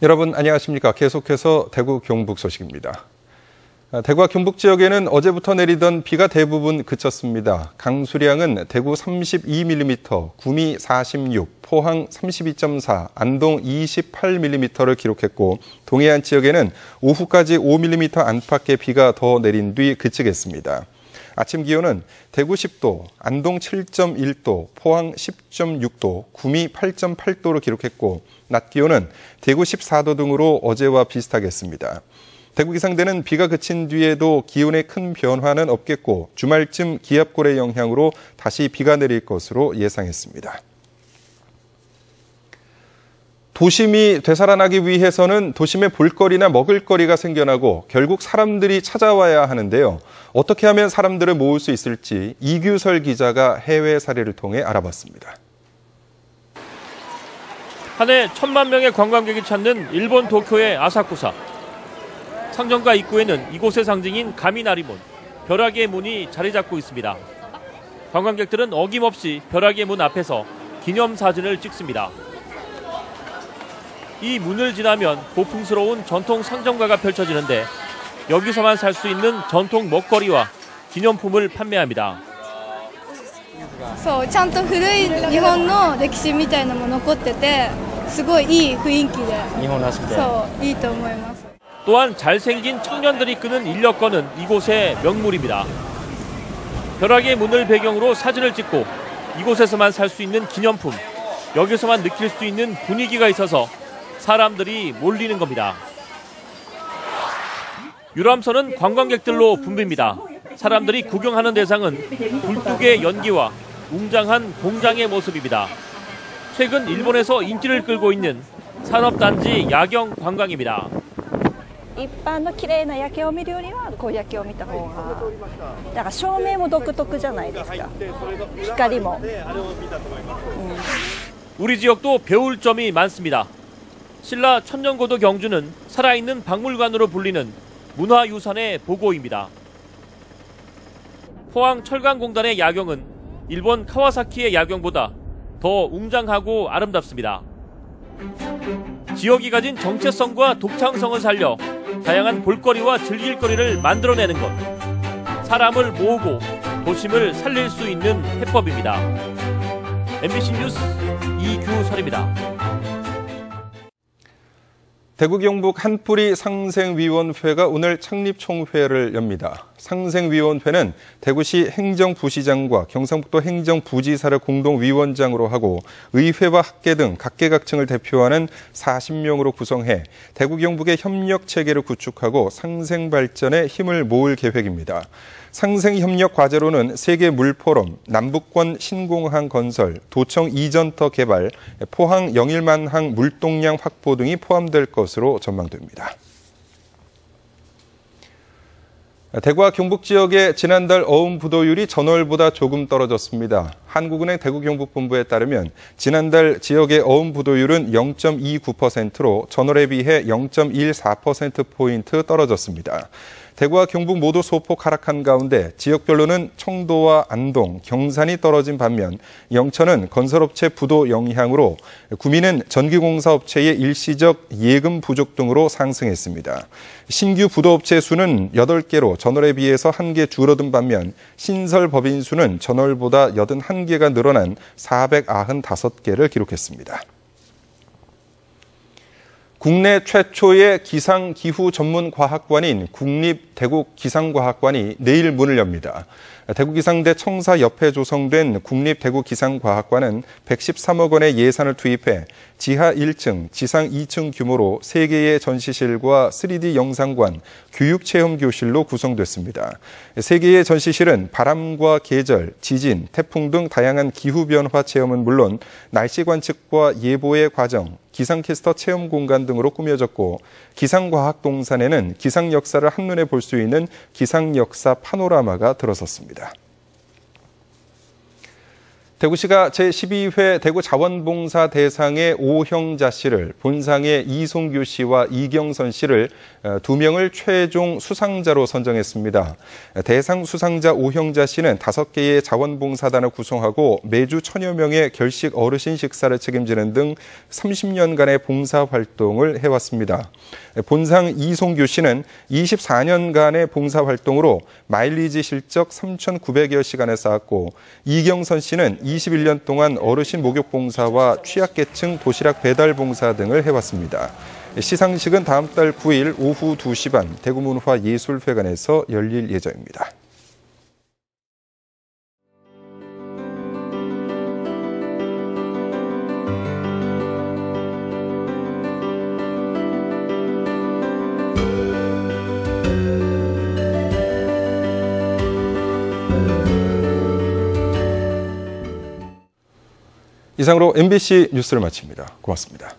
여러분 안녕하십니까. 계속해서 대구 경북 소식입니다. 아, 대구와 경북 지역에는 어제부터 내리던 비가 대부분 그쳤습니다. 강수량은 대구 32mm, 구미 46, 포항 32.4, 안동 28mm를 기록했고 동해안 지역에는 오후까지 5mm 안팎의 비가 더 내린 뒤 그치겠습니다. 아침 기온은 대구 10도, 안동 7.1도, 포항 10.6도, 구미 8.8도를 기록했고 낮 기온은 대구 14도 등으로 어제와 비슷하겠습니다. 대구 기상대는 비가 그친 뒤에도 기온에 큰 변화는 없겠고 주말쯤 기압골의 영향으로 다시 비가 내릴 것으로 예상했습니다. 도심이 되살아나기 위해서는 도심에 볼거리나 먹을거리가 생겨나고 결국 사람들이 찾아와야 하는데요. 어떻게 하면 사람들을 모을 수 있을지 이규설 기자가 해외 사례를 통해 알아봤습니다. 한 해 천만 명의 관광객이 찾는 일본 도쿄의 아사쿠사. 상점가 입구에는 이곳의 상징인 가미나리문, 벼락의 문이 자리 잡고 있습니다. 관광객들은 어김없이 벼락의 문 앞에서 기념 사진을 찍습니다. 이 문을 지나면 고풍스러운 전통 상점가가 펼쳐지는데 여기서만 살 수 있는 전통 먹거리와 기념품을 판매합니다. そうちゃんと古い日本の歴史みたいなもの残っててすごいいい雰囲気で日本らしくてそういいと思います 또한 잘생긴 청년들이 끄는 인력거는 이곳의 명물입니다. 벼락의 문을 배경으로 사진을 찍고 이곳에서만 살 수 있는 기념품, 여기서만 느낄 수 있는 분위기가 있어서 사람들이 몰리는 겁니다. 유람선은 관광객들로 붐빕니다. 사람들이 구경하는 대상은 굴뚝의 연기와 웅장한 공장의 모습입니다. 최근 일본에서 인기를 끌고 있는 산업단지 야경 관광입니다. 一般の綺麗な夜景を見るよりはこう夜景を見た方がだから照明も独特じゃないですか光も、 우리 지역도 배울 점이 많습니다. 신라 천년고도 경주는 살아있는 박물관으로 불리는 문화유산의 보고입니다. 포항 철강공단의 야경은 일본 카와사키의 야경보다 더 웅장하고 아름답습니다. 지역이 가진 정체성과 독창성을 살려 다양한 볼거리와 즐길거리를 만들어내는 것. 사람을 모으고 도심을 살릴 수 있는 해법입니다. MBC 뉴스 이규설입니다. 대구 경북 한뿌리 상생위원회가 오늘 창립총회를 엽니다. 상생위원회는 대구시 행정부시장과 경상북도 행정부지사를 공동위원장으로 하고 의회와 학계 등 각계각층을 대표하는 40명으로 구성해 대구 경북의 협력 체계를 구축하고 상생 발전에 힘을 모을 계획입니다. 상생협력 과제로는 세계 물포럼, 남북권 신공항 건설, 도청 이전터 개발, 포항 영일만항 물동량 확보 등이 포함될 것으로 전망됩니다. 대구와 경북 지역의 지난달 어음 부도율이 전월보다 조금 떨어졌습니다. 한국은행 대구 경북 본부에 따르면 지난달 지역의 어음 부도율은 0.29%로 전월에 비해 0.14%포인트 떨어졌습니다. 대구와 경북 모두 소폭 하락한 가운데 지역별로는 청도와 안동, 경산이 떨어진 반면 영천은 건설업체 부도 영향으로 구미는 전기공사업체의 일시적 예금 부족 등으로 상승했습니다. 신규 부도업체 수는 8개로 전월에 비해서 1개 줄어든 반면 신설 법인 수는 전월보다 81개가 늘어난 495개를 기록했습니다. 국내 최초의 기상기후 전문 과학관인 국립대구기상과학관이 내일 문을 엽니다. 대구기상대 청사 옆에 조성된 국립대구기상과학관은 113억 원의 예산을 투입해 지하 1층, 지상 2층 규모로 3개의 전시실과 3D 영상관, 교육체험교실로 구성됐습니다. 3개의 전시실은 바람과 계절, 지진, 태풍 등 다양한 기후변화 체험은 물론 날씨 관측과 예보의 과정, 기상캐스터 체험 공간 등으로 꾸며졌고 기상과학 동산에는 기상 역사를 한눈에 볼 수 있는 기상 역사 파노라마가 들어섰습니다. 대구시가 제12회 대구 자원봉사 대상의 오형자 씨를 본상의 이송규 씨와 이경선 씨를 어, 두 명을 최종 수상자로 선정했습니다. 대상 수상자 오형자 씨는 다섯 개의 자원봉사단을 구성하고 매주 천여 명의 결식 어르신 식사를 책임지는 등 30년간의 봉사 활동을 해왔습니다. 본상 이송규 씨는 24년간의 봉사 활동으로 마일리지 실적 3,900여 시간을 쌓았고 이경선 씨는 21년 동안 어르신 목욕 봉사와 취약계층 도시락 배달 봉사 등을 해왔습니다. 시상식은 다음 달 9일 오후 2시 반 대구문화예술회관에서 열릴 예정입니다. 이상으로 MBC 뉴스를 마칩니다. 고맙습니다.